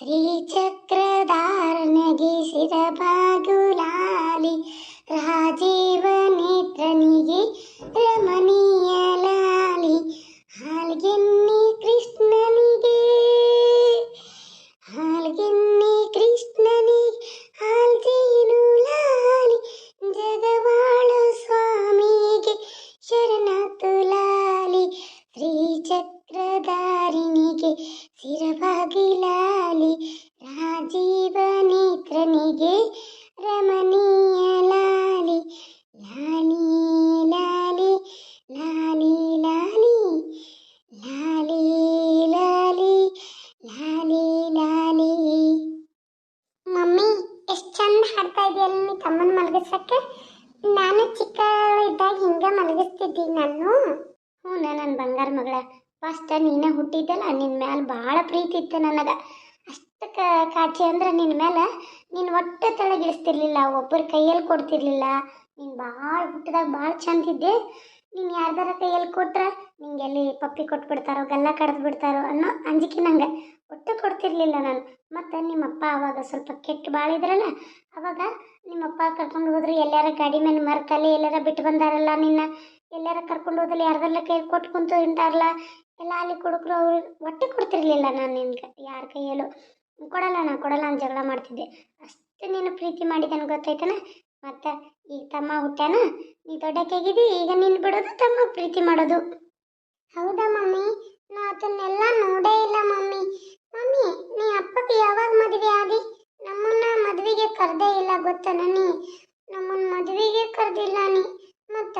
ಶ್ರೀಚಕ್ರಧಾರನಿಗೆ ಬಾಗುಲಾಲಿ ರಾಜೀವ ನೇತ್ರನಿಗೆ ರಮಣೀಯ ಲಾಲಿ ಹಾಲ್ಗೆನ್ನಿ ಕೃಷ್ಣನಿಗೆ ತಮ್ಮನ ಮಲಗಿಸಕ್ಕೆ ನಾನು ಚಿಕ್ಕವಳಿದ್ದಾಗ ಹಿಂಗ ಮಲಗಿಸ್ತಿದ್ದಿ ನಾನು. ಹ್ಞೂ ನನ್ನ ಬಂಗಾರ ಮಗಳ. ಫಸ್ಟ್ ನೀನೇ ಹುಟ್ಟಿದ್ದಲ್ಲ ನಿನ್ನ ಮ್ಯಾಲೆ ಭಾಳ ಪ್ರೀತಿ ಇತ್ತು ನನಗೆ ಅಷ್ಟು ಕಾಚೆ ಅಂದ್ರೆ ನಿನ್ನ ಮೇಲೆ ನೀನು ಒಟ್ಟು ತಳಗಿಳಿಸ್ತಿರ್ಲಿಲ್ಲ ಒಬ್ಬರ ಕೈಯಲ್ಲಿ ಕೊಡ್ತಿರ್ಲಿಲ್ಲ. ನೀನು ಭಾಳ ಹುಟ್ಟಿದಾಗ ಭಾಳ ಚಂದ ಇದ್ದೆ. ನೀನು ಯಾರ್ದಾರ ಕೈಯಲ್ಲಿ ಕೊಟ್ರೆ ನಿಂಗೆ ಎಲ್ಲಿ ಪಪ್ಪಿ ಕೊಟ್ಬಿಡ್ತಾರೋ, ಗಲ್ಲ ಕಡ್ದು ಬಿಡ್ತಾರೋ ಅನ್ನೋ ಅಂಜಿಕೆ ನಂಗೆ ಒಟ್ಟು ಕೊಡ್ತಿರ್ಲಿಲ್ಲ ನಾನು. ಮತ್ತು ನಿಮ್ಮಪ್ಪ ಅವಾಗ ಸ್ವಲ್ಪ ಕೆಟ್ಟು ಭಾಳ ಇದ್ರಲ್ಲ, ಅವಾಗ ನಿಮ್ಮಪ್ಪ ಕರ್ಕೊಂಡು ಹೋದ್ರೆ, ಎಲ್ಲಾರ ಗಾಡಿ ಮೇಲೆ ಮರ್ಕಲ್ಲಿ ಎಲ್ಲಾರ ಬಿಟ್ಟು ಬಂದಾರಲ್ಲ ನಿನ್ನ, ಎಲ್ಲಾರ ಕರ್ಕೊಂಡು ಹೋದಲ್ಲಿ ಯಾರ್ದೆಲ್ಲ ಕೈ ಕೊಟ್ಟು ಕುಂತು ಇಂಟಾರಲ್ಲ ಎಲ್ಲ ಅಲ್ಲಿ ಕೊಡಕ್ರು, ಅವ್ರು ಒಟ್ಟೆ ಕೊಡ್ತಿರ್ಲಿಲ್ಲ ನಾನು ನಿನ್ಗೆ, ಯಾರ ಕೈಯಲ್ಲೂ. ಕೊಡಲ್ಲ ನಾ ಕೊಡಲ್ಲ ಅಂತ ಜಗಳ ಮಾಡ್ತಿದ್ದೆ. ಅಷ್ಟು ನೀನು ಪ್ರೀತಿ ಮಾಡಿದ್ದೇನೆ ಗೊತ್ತಾಯ್ತನ? ಮತ್ತು ಈಗ ತಮ್ಮ ಹುಟ್ಟ್ಯಾನ ನೀ ದೊಡ್ಡಕ್ಕಾಗಿದ್ದಿ, ಈಗ ನಿನ್ ಬಿಡೋದು ತಮ್ಮ ಪ್ರೀತಿ ಮಾಡೋದು. ಹೌದಾ ಮಮ್ಮಿ? ನಾ ಅದನ್ನೆಲ್ಲ ನೋಡೇ ಇಲ್ಲ ಮಮ್ಮಿ. ಮಮ್ಮಿ, ನೀ ಅಪ್ಪಗೆ ಯಾವಾಗ ಮದುವೆ ಆದಿ? ನಮ್ಮನ್ನ ಮದುವೆಗೆ ಕರೆದೇ ಇಲ್ಲ ಗೊತ್ತನ ನೀ ನಮ್ಮನ್ನ ಮದುವೆಗೆ ಕರೆದಿಲ್ಲ ನೀ. ಮತ್ತ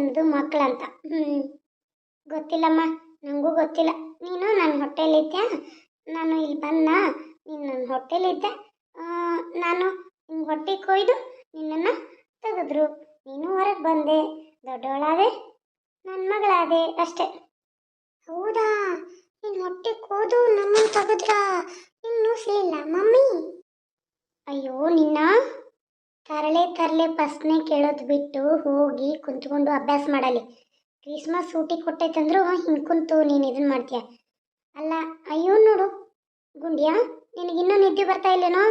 ಅನ್ನೋದು ಮಕ್ಕಳಂತ ಹ್ಞೂ ಗೊತ್ತಿಲ್ಲಮ್ಮ ನನಗೂ ಗೊತ್ತಿಲ್ಲ. ನೀನು ನನ್ನ ಹೊಟ್ಟೆಲಿದ್ದೆ ನಾನು ಇಲ್ಲಿ ಬಂದ ನೀನು ನನ್ನ ಹೊಟ್ಟೆಲಿದ್ದೆ ನಾನು ನಿನ್ನ ಹೊಟ್ಟೆ ಕೊಯ್ದು ನಿನ್ನನ್ನು ತೆಗೆದ್ರು. ನೀನು ಹೊರಗೆ ಬಂದೆ. ದೊಡ್ಡವಳಾದೆ ನನ್ನ ಮಗಳಾದೆ ಅಷ್ಟೇ. ಹೌದಾ? ನಿನ್ನ ಹೊಟ್ಟೆ ಕೋದು ನಮ್ಮನ್ನು ತೆಗೆದ್ರ? ಇನ್ನು ಸಿಲಿಲ್ಲ ಮಮ್ಮಿ. ಅಯ್ಯೋ, ನಿನ್ನ? ತರಲೆ ಫಸ್ಟ್ನೇ ಕೇಳೋದು ಬಿಟ್ಟು ಹೋಗಿ ಕುಂತ್ಕೊಂಡು ಅಭ್ಯಾಸ ಮಾಡಲಿ. ಕ್ರಿಸ್ಮಸ್ ಸೂಟಿ ಕೊಟ್ಟೈತಂದ್ರು ಹಿಂಗೆ ಕುಂತು ನೀನು ಇದನ್ನ ಮಾಡ್ತೀಯ? ಅಲ್ಲ ಅಯ್ಯೋ ನೋಡು. ಗುಂಡಿಯಾ ನಿನಗಿನ್ನೂ ನಿದ್ದೆ ಬರ್ತಾ ಇಲ್ಲೇನೋ?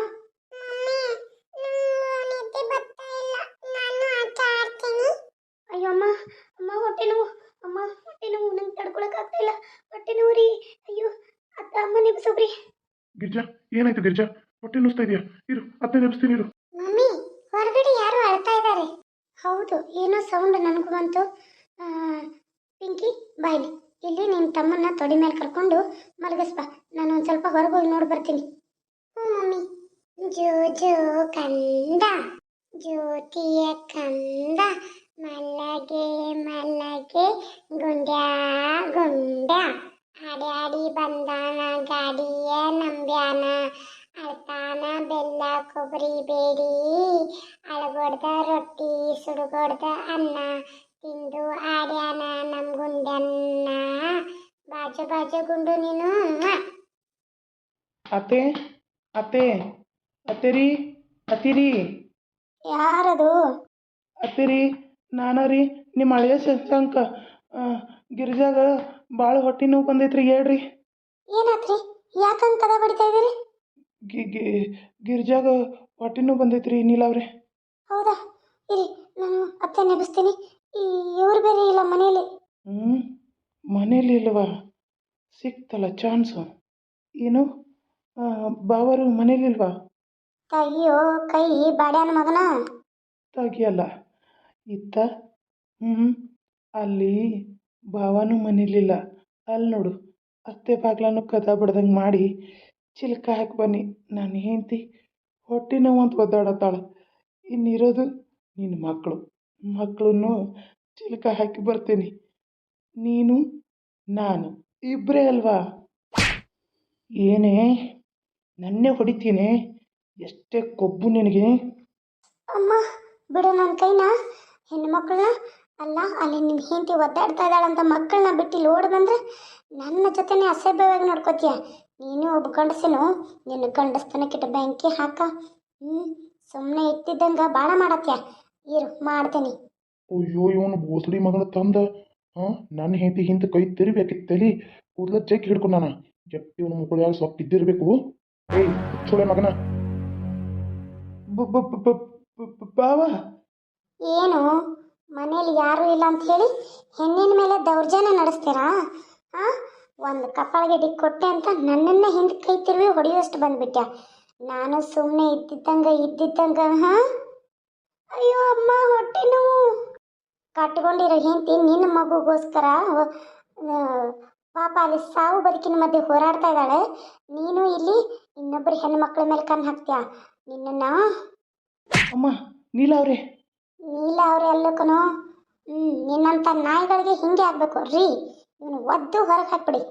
ಅಯ್ಯೋ ಅಮ್ಮ ಅಮ್ಮ ಹೊಟ್ಟೆ ನೋವು. ಅಮ್ಮ ಹೊಟ್ಟೆ ನೋವು. ನಂಗೆ ತಡ್ಕೊಳಕ್ಕಾಗ್ತಾ ಇಲ್ಲ. ಹೊಟ್ಟೆ ನೋವು ರೀ. ಅಯ್ಯೋ ಅತ್ತ ಅಮ್ಮ ನಿಬ್ಸೊಬ್ರಿ ಗಿರ್ಜಾ ಏನಾಯ್ತು ಗಿರ್ಜಾ? ಹೊಟ್ಟೆ ನುಸ್ತಾ ಇದೆಯಾ? ಇರು ಅತ್ತೆ ನೆನೆಸ್ತೀನಿ ಇರು ಮಮ್ಮಿ ಹೊರಗಡೆ ಯಾರೋ ಅಳ್ತಾ ಇದ್ದಾರೆ ಹೌದು, ಏನೋ ಸೌಂಡ್ ನನಗೂ ಬಂತು. ಪಿಂಕಿ ಬಾಯ್ಲಿ ಇಲ್ಲಿ. ನಿಮ್ಮ ತಮ್ಮನ್ನ ತೊಡಿ ಮೇಲೆ ಕರ್ಕೊಂಡು ಮಲಗಿಸ್ಬಾ ನಾನು ಒಂದು ಸ್ವಲ್ಪ ಹೊರಗೆ ಹೋಗಿ ನೋಡಿ ಬರ್ತೀನಿ. ಹ್ಞೂ ಮಮ್ಮಿ. ಜೋ ಜೋ ಕಂದ, ಜ್ಯೋತಿಯ ಕಂದ ಮಲ್ಲಗೆ ಮಲ್ಲಗೆ ಗುಂಡ್ಯಾ ಗುಂಡ ಆಡಿ ಆಡಿ ಬಂದಾನ ಗಾಡಿಯ ನಂಬ್ಯಾನ. ಅಳ್ತಾನ ಬೆಲ್ಲ ಕೊಬ್ಬರಿ ಬೇಡಿ ಅಳಗೊಡ್ದ ರೊಟ್ಟಿ ಸುಡುಗೊಡ್ದ ಅನ್ನ ತಿಂದು ಆಡ್ಯಾನ ನಮ್ ಗುಂಡನ್ನ. ಬಾಜು ಬಾಜು ಗುಂಡು ನೀನು. ಅತ್ತೆ ಅತ್ತೆ ಅತ್ತೆರಿ ಅತ್ತಿರಿ. ಯಾರದು? ಅತ್ತಿರಿ ನಾನರಿ ನಿಮ್ಮ ಹಳೆಯ ಶಶಾಂಕ ಗಿರಿಜಾಗ ಭಾಳ ಹೊಟ್ಟೆ ನೋವು ಬಂದೈತ್ರಿ ಹೇಳ್ರಿ. ಏನಾತ್ರಿ? ಯಾಕಂತ ಕದ ಬಡಿತಾ ಇದ್ದೀರಿ ಗಿ ಗಿ ಗಿರಿಜಾಗ ಹೊಟ್ಟೆ ಬಂದೈತ್ರಿ ನೀಲವ್ರೆ ಹೌದಾ? ಇರಿ ನಾನು ಅತ್ತೆ ನೆಬಿಸ್ತೀನಿ ಈ ಇವ್ರು ಬೇರೆ ಇಲ್ಲ ಮನೇಲಿ ಹ್ಞೂ ಮನೇಲಿ ಇಲ್ವಾ? ಸಿಕ್ತಲ್ಲ ಚಾನ್ಸು. ಏನು? ಬಾವರು ಮನೇಲಿಲ್ವಾ ಕೈಯೋ ಕೈ ಬಾಡ್ಯಾನ ಮಗನ? ತಗಿಯಲ್ಲ ಇತ್ತ? ಹ್ಞೂ ಅಲ್ಲಿ ಭಾವನೂ ಮನೇಲಿಲ್ಲ ಅಲ್ಲಿ ನೋಡು ಅತ್ತೆ ಬಾಗ್ಲನ್ನು ಕದ ಬಡ್ದಂಗೆ ಮಾಡಿ ಚಿಲ್ಕ ಹಾಕಿ ಬನ್ನಿ. ನಾನು ಹೆಂಡತಿ ಹೊಟ್ಟೆ ನೋವು ಅಂತ ಒದ್ದಾಡತ್ತಾಳೆ. ಇನ್ನಿರೋದು ನಿನ್ನ ಮಕ್ಕಳು ಮಕ್ಕಳನ್ನು ಚಿಲ್ಕ ಹಾಕಿ ಬರ್ತೀನಿ. ನೀನು, ನಾನು ಇಬ್ಬರೇ ಅಲ್ವಾ? ಏನೇ, ನನ್ನೇ ಹೊಡಿತೀನಿ? ಎಷ್ಟೇ ಕೊಬ್ಬು ನಿನಗೆ. ಅಮ್ಮ, ಬಿಡು ನನ್ನ ಕೈನ. ಹೆಣ್ಮಕ್ಳನ್ನ ಅಲ್ಲ, ಅಲ್ಲಿ ನಿಮ್ಮ ಹೆಂಡತಿ ಒದ್ದಾಡ್ತಾ ಇದ್ದಾಳಂತ ಮಕ್ಕಳನ್ನ ಬಿಟ್ಟು ಇಲ್ಲಿ ಬಂದರೆ ನನ್ನ ಜೊತೆನೇ ಅಸಭ್ಯವಾಗಿ ನೋಡ್ಕೋತೀಯ? ನೀನು ಒಬ್ಬ ಗಂಡಸನು ನಿನ್ನ ಗಂಡಸ್ತನಕ್ಕಿಟ್ಟ ಬೆಂಕಿ ಹಾಕ. ಹ್ಞೂ ಸುಮ್ಮನೆ ಇಟ್ಟಿದ್ದಂಗೆ ಭಾಳ ಮಾಡತ್ಯ? ಇರು ಮಾಡ್ತೇನೆ. ಅಯ್ಯೋ ಇವನು ಬೋಸಡಿ ಮಗನ ತಂದ. ಹಾಂ ನನ್ನ ಹೆಂಡತಿ ಹಿಂದೆ ಕೈ ತಿರ್ಬೇಕಿತ್ತು ತಲಿ. ಕೂದಲ ಚೆಕ್ ಹಿಡ್ಕೊಂಡಾನ ಎಪ್ಪಿ ಇವನು ಮುಗಳು ಯಾವ ಸೊಪ್ಪು ಇದ್ದಿರಬೇಕು. ಏಯ್ ಚೋಳೆ ಮಗನ. ಬ- ಬ- ಬ- ಬ- ಬ- ಬ- ಬಾವ. ಏನು? ಮನೇಲಿ ಯಾರೂ ಇಲ್ಲ ಅಂತ ಹೇಳಿ ಹೆಣ್ಣಿನ ಮೇಲೆ ದೌರ್ಜನ್ಯ ನಡೆಸ್ತೀರಾ? ಹಾಂ ಒಂದು ಕಪಾಳಿಗೆ ಡಿಕ್ ಕೊಟ್ಟೆ ಅಂತ ನನ್ನನ್ನು ಹಿಂದೆ ಕೈ ತಿರುವಿ ಹೊಡೆಯುವಷ್ಟು ಬಂದ್ಬಿಟ್ಟ ನಾನು ಸುಮ್ಮನೆ ಇದ್ದಿದ್ದಂಗೆ ಇದ್ದಿದ್ದಂಗ ಹಾಂ? ಅಯ್ಯೋ ಅಮ್ಮ ಹೊಟ್ಟೆ ನೋವು. ಕಟ್ಕೊಂಡಿರೋ ಹೆಂಡತಿ ನಿನ್ನ ಮಗುಗೋಸ್ಕರ ಪಾಪ ಅಲ್ಲಿ ಸಾವು ಬದುಕಿನ ಮಧ್ಯೆ ಹೋರಾಡ್ತಾ ಇದ್ದಾಳೆ. ನೀನು ಇಲ್ಲಿ ಇನ್ನೊಬ್ಬರು ಹೆಣ್ಮಕ್ಳ ಮೇಲೆ ಕಣ್ಣು ಹಾಕ್ತೀಯ? ನಿನ್ನನ್ನು? ಅಮ್ಮ ನೀಲ ಅವ್ರೆ. ನೀಲ ಅವ್ರೆ ಅಲ್ಲಕ್ಕನೋ ಹ್ಞೂ ನಿನ್ನಂಥ ನಾಯಿಗಳಿಗೆ ಹಿಂಗೆ ಆಗಬೇಕು. ರೀ ಇವನು ಒದ್ದು ಹೊರಗೆ ಹಾಕ್ಬಿಡಿ.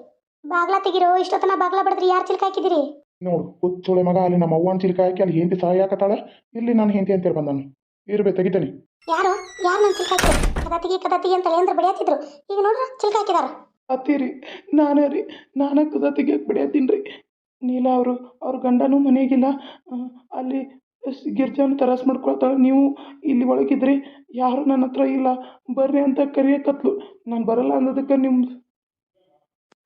ಬಾಗ್ಲ ತೆಗಿರೋ ಇಷ್ಟೊತ್ತನ ಬಾಗ್ಲ ಬಡದ್ರಿ ಯಾರು ಚಿಲ್ಕ ಹಾಕಿದಿರಿ ನೋಡು ಹುಚ್ಚೋಳೆ ಮಗ ಅಲ್ಲಿ ನಮ್ಮ ಅವ್ವನ ಚಿಲ್ಕ ಹಾಕಿ ಅಲ್ಲಿ ಹೆಂಡತಿ ಸಹಾಯ ಹಾಕತಾಳೆ ಇಲ್ಲಿ ನಾನು ಹೆಂಡತಿ ಅಂತೇಳಿ ಬಂದಾನು. ಇರ್ಬೇ ತೆಗಿತಾನೆ. ಯಾರು? ಯಾರು ನನ್ನ ಚಿಲ್ಕ ಹಾಕಿದ್ರು ಕದ ತೆಗಿ ಕದ ತೆಗಿ ಅಂತ ಅಂದ್ರೆ ಬಡಿಯತ್ತಿದ್ರು? ಈಗ ನೋಡ್ರ ಚಿಲ್ಕ ಹಾಕಿದಾರ? ಅತ್ತಿರಿ ನಾನೇ ರೀ ನಾನೇ ಕದ ತೆಗಿ ಬಿಡ್ಯಾತೀನಿ ರೀ. ನೀಲ ಅವರು ಅವ್ರ ಗಂಡನೂ ಮನೆಗಿಲ್ಲ. ಅಲ್ಲಿ ಗಿರ್ಜಾನು ತರಾಸ್ ಮಾಡ್ಕೊಳ್ತಾಳೆ. ನೀವು ಇಲ್ಲಿ ಒಳಗಿದ್ರಿ ಯಾರು ನನ್ನ ಹತ್ರ ಇಲ್ಲ. ಬರ್ರಿ ಅಂತ ಕರಿಯಕತ್ಲು. ನಾನು ಬರಲ್ಲ ಅನ್ನೋದಕ್ಕೆ ನಿಮ್ಮ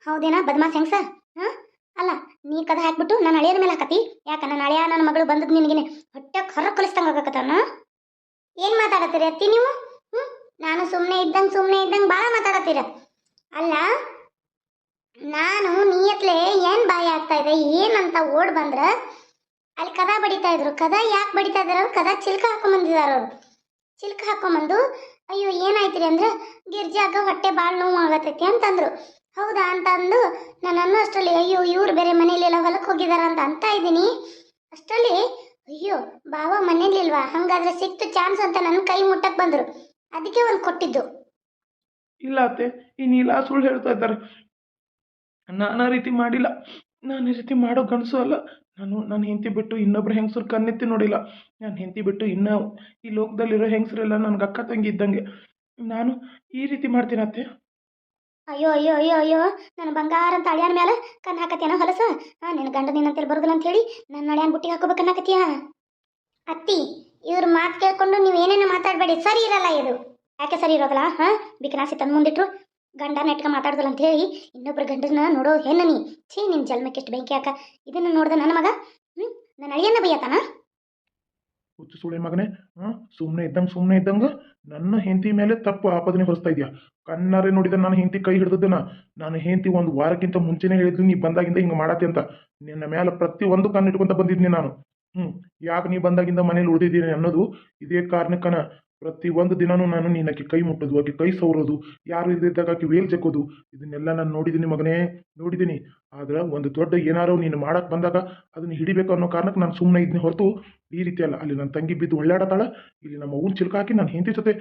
ಹೌದೇನಾ ಬದಮಾಸ್ ಹೆಂಗ್ಸ? ಹಾಂ? ಅಲ್ಲ, ನೀ ಕದ ಹಾಕ್ಬಿಟ್ಟು ನನ್ನ ಅಳಿಯರ ಮೇಲೆ ಹಾಕತಿ. ಯಾಕ ನನ್ನ ಹಳೆಯ ನನ್ನ ಮಗಳು ಬಂದದ್ ನಿನಗೆ ಹೊಟ್ಟೆ ಹೊರ ಕಲಿಸ್ದಂಗೆ ಆಗಕತ್ತಾನ ಏನು ಮಾತಾಡತ್ತೀರಿ ಅತ್ತಿ ನೀವು? ಹ್ಞೂ ನಾನು ಸುಮ್ಮನೆ ಇದ್ದಂಗೆ ಸುಮ್ಮನೆ ಇದ್ದಂಗೆ ಭಾಳ ಮಾತಾಡತ್ತೀರ. ಅಲ್ಲ, ನಾನು ನೀಯತ್ಲೆ ಏನು ಬಾಯಿ ಆಗ್ತಾ ಇದೆ, ಏನಂತ ಓಡ್ ಬಂದ್ರೆ, ಅಲ್ಲಿ ಕದ ಬಡಿತಾ ಇದ್ರು. ಕದ ಯಾಕೆ ಬಡಿತಾ ಇದಾರ ಕದ ಚಿಲ್ಕ ಹಾಕೊಂಬಂದಿದಾರ ಅವರು. ಚಿಲ್ಕ ಹಾಕೊಂಬಂದು ಅಯ್ಯೋ, ಏನಾಯ್ತ್ರಿ ಅಂದ್ರೆ, ಗಿರ್ಜಾಗ ಹೊಟ್ಟೆ ಭಾಳ ನೋವು ಆಗತೈತಿ ಅಂತಂದ್ರು. ಹೌದಾ ಅಂತ ಅಂದು ನಾನು ಅಷ್ಟರಲ್ಲಿ, ಅಯ್ಯೋ, ಇವ್ರು ಬೇರೆ ಮನೇಲೆಲ್ಲ ಹೊಲಕ್ಕೆ ಹೋಗಿದಾರ ಅಂತ ಅಂತ ಇದ್ದೀನಿ. ಅಷ್ಟರಲ್ಲಿ, ಅಯ್ಯೋ, ಬಾವ ಮನೇಲಿಲ್ವಾ ಹಂಗಾದ್ರೆ ಸಿಕ್ತು ಚಾನ್ಸ್ ಅಂತ ನನ್ನ ಕೈ ಮುಟ್ಟಕ್ಕೆ ಬಂದರು. ಅದಕ್ಕೆ ಒಂದು ಕೊಟ್ಟಿದ್ದು. ಇಲ್ಲ ಅತ್ತೆ ಈ ನೀಲ ಸುಳ್ಳು ಹೇಳ್ತಾ ಇದ್ದಾರೆ. ನಾನಾ ರೀತಿ ಮಾಡಿಲ್ಲ. ನಾನು ಈ ರೀತಿ ಮಾಡೋ ಗಂಡಸು ಅಲ್ಲ. ನಾನು ನನ್ನ ಹೆಂಡತಿ ಬಿಟ್ಟು ಇನ್ನೊಬ್ರು ಹೆಂಗಸ್ರು ಕಣ್ಣೆತ್ತಿ ನೋಡಿಲ್ಲ. ನಾನು ಹೆಂಡತಿ ಬಿಟ್ಟು ಇನ್ನೂ ಈ ಲೋಕದಲ್ಲಿರೋ ಹೆಂಗಸರೆಲ್ಲ ನನಗೆ ಅಕ್ಕ ತಂಗಿ ಇದ್ದಂಗೆ. ನಾನು ಈ ರೀತಿ ಮಾಡ್ತೀನಿ ಅತ್ತೆ. ಅಯ್ಯೋ ಅಯ್ಯೋ ಅಯ್ಯೋ ಅಯ್ಯೋ, ನನ್ನ ಬಂಗಾರ ಅಂತ ಅಳಿಯನ ಮೇಲೆ ಕಣ್ಣು ಹಾಕತ್ತೇನೋ ಹೊಲಸ? ಹಾಂ ನಿನ್ನ ಗಂಡ ನಿನ್ನಂತೇಳಿ ಬರೋದಿಲ್ಲ ಅಂತ ಹೇಳಿ ನನ್ನ ಅಳಿಯನ ಬುಟ್ಟಿಗೆ ಹಾಕೋಬೇಕು ಅನ್ನಕತ್ತೀಯ ಅತ್ತಿ, ಇವ್ರ ಮಾತು ಕೇಳ್ಕೊಂಡು ನೀವು ಏನೇನೋ ಮಾತಾಡಬೇಡಿ. ಸರಿ ಇರಲ್ಲ ಇದು. ಯಾಕೆ ಸರಿ ಇರೋದಲ್ಲ? ಹಾಂ ಬಿಕನಾಸಿ ತಂದು ಮುಂದಿಟ್ರು. ಗಂಡ ನೆಟ್ಕ ಮಾತಾಡ್ದಲ್ಲ ಅಂತ ಹೇಳಿ ಇನ್ನೊಬ್ರ ಗಂಡನ ನೋಡೋ ಹೆಣ್ಣ ನೀ. ಛೀ ನಿನ್ನ ಜನ್ಮಕ್ಕೆ ಎಷ್ಟು ಬೆಂಕಿ ಹಾಕ. ಇದನ್ನು ನೋಡ್ದೆ ನನ್ನ ಮಗ? ಹ್ಞೂ ನನ್ನ ಅಳಿಯನ್ನ ಬೈಯತಾನ ಹುಚ್ಚು ಸುಳಿ ಮಗನೇ? ಸುಮ್ಮನೆ ಇದ್ದಂಗೆ ಸುಮ್ಮನೆ ಇದ್ದಂಗೆ ನನ್ನ ಹೆಂಡತಿ ಮೇಲೆ ತಪ್ಪು ಆಪದನೆ ಹೊರಿಸ್ತಾ ಇದೆಯಾ? ಕಣ್ಣಾರೆ ನೋಡಿದ ನಾನು ಹೆಂಡತಿ ಕೈ ಹಿಡಿದದ್ದನ್ನ. ನಾನು ಹೆಂಡತಿ ಒಂದು ವಾರಕ್ಕಿಂತ ಮುಂಚೆನೇ ಹೇಳಿದ್ದು ನೀ ಬಂದಾಗಿಂದ ಹಿಂಗೆ ಮಾಡತ್ತೆ ಅಂತ. ನಿನ್ನ ಮೇಲೆ ಪ್ರತಿ ಒಂದು ಕಣ್ಣು ಇಟ್ಕೊಂತ ಬಂದಿದ್ನಿ ನಾನು. ಹ್ಞೂ ಯಾಕೆ ನೀ ಬಂದಾಗಿಂದ ಮನೇಲಿ ಉಳಿದಿದ್ದೀನಿ ಅನ್ನೋದು ಇದೇ ಕಾರಣಕ್ಕನ ಪ್ರತಿ ಒಂದು ದಿನಾನು ನಾನು ನಿನ್ನಕ್ಕೆ ಕೈ ಮುಟ್ಟೋದು, ಆಕೆ ಕೈ ಸವರೋದು, ಯಾರು ಇದ್ದಿದ್ದಾಗ ಆಕೆ ವೇಲ್ ಜಕ್ಕೋದು ಇದನ್ನೆಲ್ಲ ನಾನು ನೋಡಿದ್ದೀನಿ ಮಗನೇ ನೋಡಿದ್ದೀನಿ ಆದ್ರೆ ಒಂದು ದೊಡ್ಡ ಏನಾರೋ ನೀನು ಮಾಡಕ್ಕೆ ಬಂದಾಗ ಅದನ್ನ ಹಿಡಿಬೇಕು ಅನ್ನೋ ಕಾರಣಕ್ಕೆ ನಾನು ಸುಮ್ಮನೆ ಇದ್ನಿ ಹೊರತು ಈ ರೀತಿ ಅಲ್ಲ. ಅಲ್ಲಿ ನನ್ನ ತಂಗಿ ಬಿದ್ದು ಒಳ್ಳಾಡತಾಳ ಇಲ್ಲಿ ನಮ್ಮ ಊರು ಚಿಲ್ಕ ಹಾಕಿ ನನ್ನ ಹೆಂಡತಿ ಜೊತೆ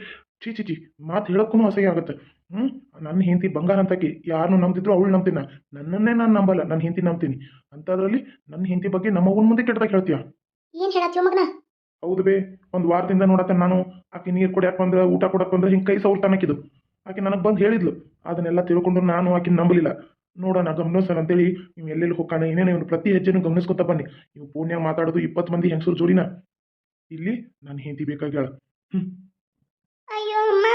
ಚೀ ಚಿ ಚಿ ಮಾತು ಹೇಳೋಕ್ಕೂ ಅಸಹ್ಯ ಆಗುತ್ತೆ. ಹ್ಞೂ ನನ್ನ ಹೆಂಡತಿ ಬಂಗಾರ ಅಂತಾಕಿ ಯಾರನ್ನು ನಂಬಿದ್ರು ಅವಳು ನಂಬ್ತೀನಿ ನನ್ನನ್ನೇ ನಾನು ನಂಬಲ್ಲ ನನ್ನ ಹೆಂಡತಿ ನಂಬ್ತೀನಿ. ಅಂಥದ್ರಲ್ಲಿ ನನ್ನ ಹೆಂಡತಿ ಬಗ್ಗೆ ನಮ್ಮ ಅವ್ವನ ಮುಂದೆ ಕೆಟ್ಟದಾಗ ಹೇಳ್ತೀಯ? ಹೌದು ಬೇ ಒಂದು ವಾರದಿಂದ ನೋಡತ್ತೆ ನಾನು. ಆಕೆ ನೀರು ಕೊಡ್ಯಾಕ ಬಂದ್ರೆ ಊಟ ಕೊಡಕ್ಕೆ ಬಂದ್ರೆ ಹಿಂಗೆ ಕೈ ಸೌಲ್ತಾನಕ್ಕಿದ್ದು ಆಕೆ ನನಗೆ ಬಂದು ಹೇಳಿದ್ಲು. ಅದನ್ನೆಲ್ಲ ತಿಳ್ಕೊಂಡು ನಾನು ಆಕೆ ನಂಬಲಿಲ್ಲ. ನೋಡೋಣ, ಗಮನಿಸೋಣ ಅಂತೇಳಿ ನೀವು ಎಲ್ಲೆಲ್ಲಿ ಹೋಗೋಣ ಏನೇನು ಇವನು ಪ್ರತಿ ಹೆಜ್ಜೆನೂ ಗಮನಿಸ್ಕೊತ ಬನ್ನಿ. ನೀವು ಫೋನ್ಯಾಗ ಮಾತಾಡೋದು ಇಪ್ಪತ್ತು ಮಂದಿ ಹೆಂಗಸರು ಜೋಡಿನ? ಇಲ್ಲಿ ನಾನು ಹೆಂಡತಿ ಬೇಕಾಗ್ಯಾಳ. ಹ್ಞೂ ಅಯ್ಯೋ ಅಮ್ಮ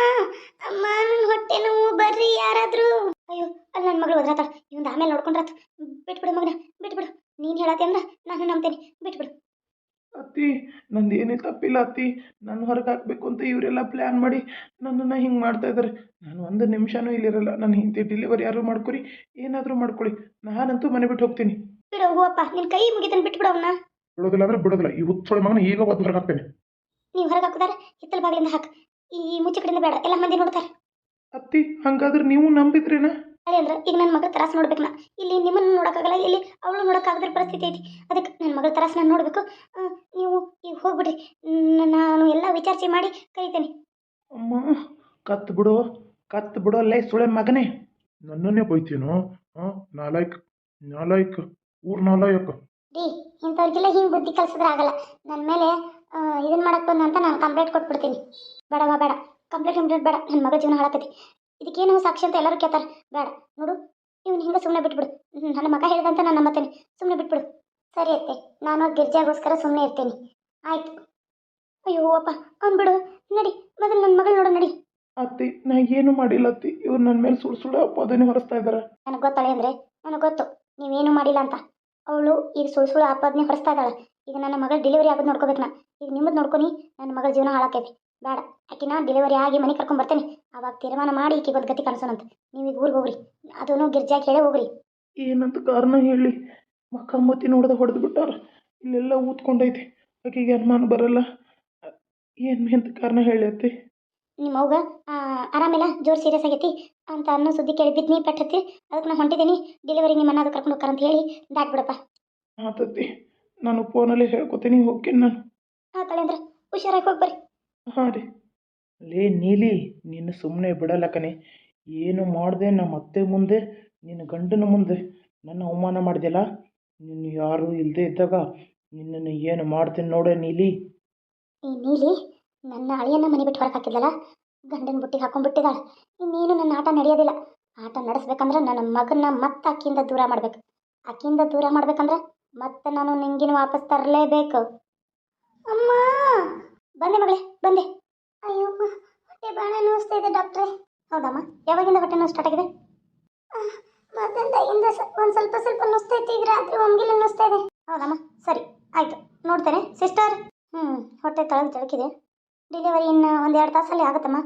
ಅಮ್ಮ ನನ್ನ ಹೊಟ್ಟೆ ನೋವು, ಬರ್ರಿ ಯಾರಾದರೂ. ಅಯ್ಯೋ, ಅಲ್ಲಿ ನನ್ನ ಮಗಳು ಒದ್ರಾತಾಳ. ಇವಂದು ಆಮೇಲೆ ನೋಡ್ಕೊಂಡ್ರಾತ. ಬಿಟ್ಬಿಡು ಮಗನ, ಬಿಟ್ಬಿಡು. ನೀನು ಹೇಳತ್ತೆ ಅಂದ್ರೆ ನಾನು ನಂಬ್ತೇನೆ. ಬಿಟ್ಬಿಡು. ಅತ್ತಿ ನಂದು ಏನೇ ತಪ್ಪಿಲ್ಲ ಅತ್ತಿ ನಾನು ಹೊರಗೆ ಹಾಕಬೇಕು ಅಂತ ಇವರೆಲ್ಲ ಪ್ಲ್ಯಾನ್ ಮಾಡಿ ನನ್ನನ್ನು ಹಿಂಗೆ ಮಾಡ್ತಾ ಇದ್ದಾರೆ ನಾನು ಒಂದು ನಿಮಿಷನೂ ಇಲ್ಲಿರಲ್ಲ ನನ್ನ ಹಿಂದೆ ಡೆಲಿವರಿ ಯಾರು ಮಾಡ್ಕೊರಿ ಏನಾದರೂ ಮಾಡ್ಕೊಳ್ಳಿ ನಾನಂತೂ ಮನೆ ಬಿಟ್ಟು ಹೋಗ್ತೀನಿ. ಬಿಡು ಹೋಗಪ್ಪ ನಿನ್ನ ಕೈ ಮುಗಿತಾನೆ ಬಿಟ್ಬಿಡು ಅವನ್ನ ಬಿಡೋದಿಲ್ಲ ಅಂದ್ರೆ ಬಿಡೋದಿಲ್ಲ ಈ ಹುಚ್ಚೊಳ ಮಗನ ಈಗ ಒದ್ದು ಹೊರಗೆ ಹಾಕ್ತೇನೆ. ನೀವು ಹೊರಗೆ ಹಾಕಿದಾರ ಹಿತ್ತಲ ಬಾಗಿಲಿಂದ ಹಾಕು. ಈ ಮುಚ್ಚೆ ಕಡೆಯಿಂದ ಬೇಡ ಎಲ್ಲ ಮಂದಿ ನೋಡ್ತಾರೆ. ಅತ್ತಿ ಹಂಗಾದ್ರೆ ನೀವು ನಂಬಿದ್ರೇನಾ? ಅದೇ ಅಂದ್ರೆ ಈಗ ನನ್ನ ಮಗಳ ತರಾಸು ನೋಡ್ಬೇಕು ನಾ. ಇಲ್ಲಿ ನಿಮ್ಮನ್ನು ನೋಡೋಕ್ಕಾಗಲ್ಲ ಇಲ್ಲಿ ಅವಳು ನೋಡೋಕ್ಕಾಗದ್ರ ಪರಿಸ್ಥಿತಿ ಐತಿ. ಅದಕ್ಕೆ ನನ್ನ ಮಗಳ ತರಾಸು ನಾನು ನೋಡಬೇಕು ನೀವು ಈಗ ಹೋಗ್ಬಿಡ್ರಿ. ನಾನು ಎಲ್ಲ ವಿಚಾರಿಸಿ ಮಾಡಿ ಕರಿತೇನೆ. ಅಮ್ಮ ಕತ್ ಬಿಡು. ಕತ್ ಬಿಡು ಲೈ ಸುಳೆ ಮಗನೇ. ನನ್ನನ್ನೇ ಬೈತೀನೋ? ಹಾಂ ನಾಲಾಯ್ಕ್ ನಾಲಾಯ್ಕ್ ಊರ್ ನಾಲಾಯಕ್. ರೀ ಇಂಥವ್ರಿಗೆಲ್ಲ ಹಿಂಗೆ ಬುದ್ಧಿ ಕಲ್ಸಿದ್ರೆ ಆಗಲ್ಲ. ನನ್ನ ಮೇಲೆ ಇದನ್ನ ಮಾಡಕ್ಕೆ ಬಂದ ಅಂತ ನಾನು ಕಂಪ್ಲೇಂಟ್ ಕೊಟ್ಬಿಡ್ತೀನಿ. ಬೇಡವ ಬೇಡ. ಕಂಪ್ಲೇಂಟ್ ಕಂಪ್ಲೇಂಟ್ ಬೇಡ. ನನ್ನ ಮಗ ಜೀವನ ಹಾಳಾಕತಿ. ಇದಕ್ಕೇನು ಸಾಕ್ಷಿ ಅಂತ ಎಲ್ಲರೂ ಕೇಳ್ತಾರೆ. ಬೇಡ ನೋಡು ಇವ್ನು ಹಿಂಗೆ ಸುಮ್ಮನೆ ಬಿಟ್ಬಿಡು. ನನ್ನ ಮಗ ಹೇಳಿದಂತ ನಾನು ನಂಬತ್ತೇನೆ. ಸುಮ್ಮನೆ ಬಿಟ್ಬಿಡು. ಸರಿ ಅತ್ತೆ ನಾನು ಗಿರ್ಜಾಗೋಸ್ಕರ ಸುಮ್ಮನೆ ಇರ್ತೇನೆ. ಆಯ್ತು. ಅಯ್ಯೋ ಅಪ್ಪ ಅವ್ನು ಬಿಡು ನಡಿ ಮೊದಲು ನನ್ನ ಮಗಳು ನೋಡು ನಡಿ. ಅತ್ತಿ ನಾ ಏನು ಮಾಡಿಲ್ಲ ಅತ್ತಿ. ಇವ್ರು ನನ್ನ ಮೇಲೆ ಸುಳ್ಳು ಸುಳ್ಳು ಅಪಾದನೆ ಹೊರಿಸ್ತಾ ಇದ್ದಾರೆ ನನಗೆ ಗೊತ್ತಾಳೆ ಅಂದರೆ ನನಗೆ ಗೊತ್ತು. ನೀವೇನು ಮಾಡಿಲ್ಲ ಅಂತ. ಅವಳು ಈಗ ಸುಳ್ಳು ಸುಳ್ಳು ಆಪಾದನೆ ಹೊರಿಸ್ತಾ ಇದ್ದಾಳೆ. ಈಗ ನನ್ನ ಮಗಳು ಡೆಲಿವರಿ ಆಗೋದು ನೋಡ್ಕೋಬೇಕು ನಾ. ಈಗ ನಿಮ್ಮದು ನೋಡ್ಕೊನಿ ನನ್ನ ಮಗಳ ಜೀವನ ಹಾಳಾಕೈತಿ ಬೇಡ ಆಕಿನ ಡೆಲಿವರಿ ಆಗಿ ಮನೆ ಕರ್ಕೊಂಡು ಬರ್ತೇನೆ. ಅವಾಗ ತೀರ್ಮಾನ ಮಾಡಿ ಈಕಿಗೆ ಒಂದು ಗತಿ ಕಾಣಿಸೋಣಂತ ನೀವು ಈಗ ಊರಿಗೆ ಹೋಗ್ರಿ. ಅದನ್ನು ಗಿರ್ಜಾಕ್ ಹೇಳೇ ಹೋಗ್ರಿ. ಏನಂತ ಕಾರಣ ಹೇಳಿ? ಮಕ್ಕಮ್ಮತ್ತಿ ನೋಡ್ದೆ ಹೊಡೆದು ಬಿಟ್ಟಾರ. ಇಲ್ಲೆಲ್ಲ ಊದ್ಕೊಂಡೈತಿ ಆಕಿಗೆ ಅನುಮಾನ ಬರಲ್ಲ. ಏನು ಎಂತ ಕಾರಣ ಹೇಳಿ ಅತ್ತಿ? ನಿಮ್ಮ ಅವ್ಗ ಆರಾಮಿಲ್ಲ ಜೋರು ಸೀರಿಯಸ್ ಆಗೈತಿ ಅಂತ ಅನ್ನೋ ಸುದ್ದಿ ಕೇಳಿ ಬಿದ್ನಿ ಪೆಟ್ಟತಿ ಅದಕ್ಕೆ ನಾನು ಹೊಂಟಿದ್ದೀನಿ ಡೆಲಿವರಿ ನಿಮ್ಮ ಅನ್ನಾದ್ರು ಕರ್ಕೊಂಡು ಹೋಗ ಅಂತ ಹೇಳಿ ದಾಟ್ ಬಿಡಪ್ಪ. ಆತತ್ತಿ ನಾನು ಫೋನಲ್ಲಿ ಹೇಳ್ಕೊತೀನಿ ಹೋಗ್ತೀನಿ ನಾನು. ಆತಾಳೆ ಅಂದ್ರೆ ಹುಷಾರಾಗಿ ಹೋಗಿ ಬರ್ರಿ. ಹಾಂ ರೀ. ಲೇ ನೀಲಿ ನಿನ್ನ ಸುಮ್ಮನೆ ಬಿಡಲ್ಲ ಕಣೆ. ಏನು ಮಾಡಿದೆ ನಮ್ಮ ಅತ್ತೆ ಮುಂದೆ, ನಿನ್ನ ಗಂಡನ ಮುಂದೆ? ನನ್ನ ಅವಮಾನ ಮಾಡಿದೆಯಲ್ಲ? ನೀನು ಯಾರು ಇಲ್ಲದೆ ಇದ್ದಾಗ ನಿನ್ನನ್ನು ಏನು ಮಾಡ್ತೀನಿ ನೋಡೆ ನೀಲಿ. ನೀಲಿ, ನನ್ನ ಅಳಿಯನ್ನ ಮನೆ ಬಿಟ್ಟು ಹೊರಗೆ ಗಂಡನ ಬುಟ್ಟಿಗೆ ಹಾಕೊಂಡ್ಬಿಟ್ಟಿದ್ದಾಳೆ ಇನ್ನೇನು ನನ್ನ ಆಟ ನಡೆಯೋದಿಲ್ಲ. ಆಟ ನಡೆಸ್ಬೇಕಂದ್ರೆ ನನ್ನ ಮಗನ್ನ ಮತ್ತೆ ಆಕಿಯಿಂದ ದೂರ ಮಾಡ್ಬೇಕು. ಆಕಿಯಿಂದ ದೂರ ಮಾಡ್ಬೇಕಂದ್ರೆ ಮತ್ತೆ ನಾನು ನಿಂಗಿನ ವಾಪಸ್ ತರಲೇಬೇಕು. ಬಂದೆ ಮಗಳೇ ಬಂದೆ. ಅಯ್ಯೋ ಹೊಟ್ಟೆ ಬಾಣ ನೋವಿಸ್ತಾ ಇದೆ ಡಾಕ್ಟ್ರೆ. ಹೌದಮ್ಮ ಯಾವಾಗಿಂದ ಹೊಟ್ಟೆ ನೋವು ಸ್ಟಾರ್ಟ್ ಆಗಿದೆ? ಮಧ್ಯಾಹ್ನದಾಗಿಂದ ಒಂದು ಸ್ವಲ್ಪ ಸ್ವಲ್ಪ ನುಸ್ತೈತಿ ಈಗ ರಾತ್ರಿ ಒಮ್ಗಿಲ್ಲ ನುಸ್ತಾ ಇದೆ. ಹೌದಮ್ಮ ಸರಿ ಆಯಿತು ನೋಡ್ತೇನೆ. ಸಿಸ್ಟರ್ ಹ್ಞೂ ಹೊಟ್ಟೆ ತಳಗೆ ತಳಕಿದೆ. ಡೆಲಿವರಿ ಇನ್ನು ಒಂದೆರಡು ಎರಡು ತಾಸಲ್ಲಿ ಆಗುತ್ತಮ್ಮ.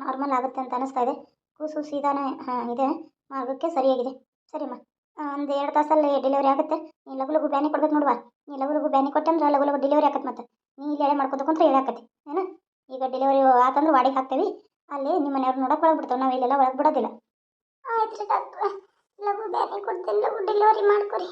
ನಾರ್ಮಲ್ ಆಗುತ್ತೆ ಅಂತ ಅನಿಸ್ತಾ ಇದೆ. ಕೂಸು ಸೀದಾನೆ ಹಾಂ ಇದೆ. ಮಾರ್ಗಕ್ಕೆ ಸರಿಯಾಗಿದೆ. ಸರಿಮ್ಮ ಒಂದು ಎರಡು ತಾಸಲ್ಲಿ ಡೆಲಿವರಿ ಆಗುತ್ತೆ. ನೀ ಲಗು ಲಗು ಬ್ಯಾನಿ ಕೊಡ್ಬೇಕು ನೋಡುವ. ನೀ ಲಗು ಲಗು ಬ್ಯಾನಿ ಕೊಟ್ಟಂದ್ರೆ ಲಗು ಲಗು ಡೆಲಿವರಿ ಆಕತ್ತೆ ಮತ್ತೆ. ನೀ ಇಲ್ಲಿ ಎಳೆ ಮಾಡ್ಕೊತ ಕುಂತ್ರೆ ಎಳೆ ಆಕತಿ. ಏನು? ಈಗ ಡೆಲಿವರಿ ಆತಂದ್ರೆ ವಾಡಿಗೆ ಹಾಕ್ತೇವೆ. ಅಲ್ಲಿ ನಿಮ್ಮ ಮನೆಯವ್ರು ನೋಡಕ್ಕೆ ಒಳಗೆ ಬಿಡ್ತಾವೆ. ನಾವು ಇಲ್ಲೆಲ್ಲ ಒಳಗೆ ಬಿಡೋದಿಲ್ಲ. ಆಯ್ತು ರೀ ಡಾಕ್ಟ್ರ ಲಗು ಬ್ಯಾನಿ ಕೊಡ್ತೇನೆ. ಲಗು ಡೆಲಿವರಿ ಮಾಡ್ಕೊರಿ.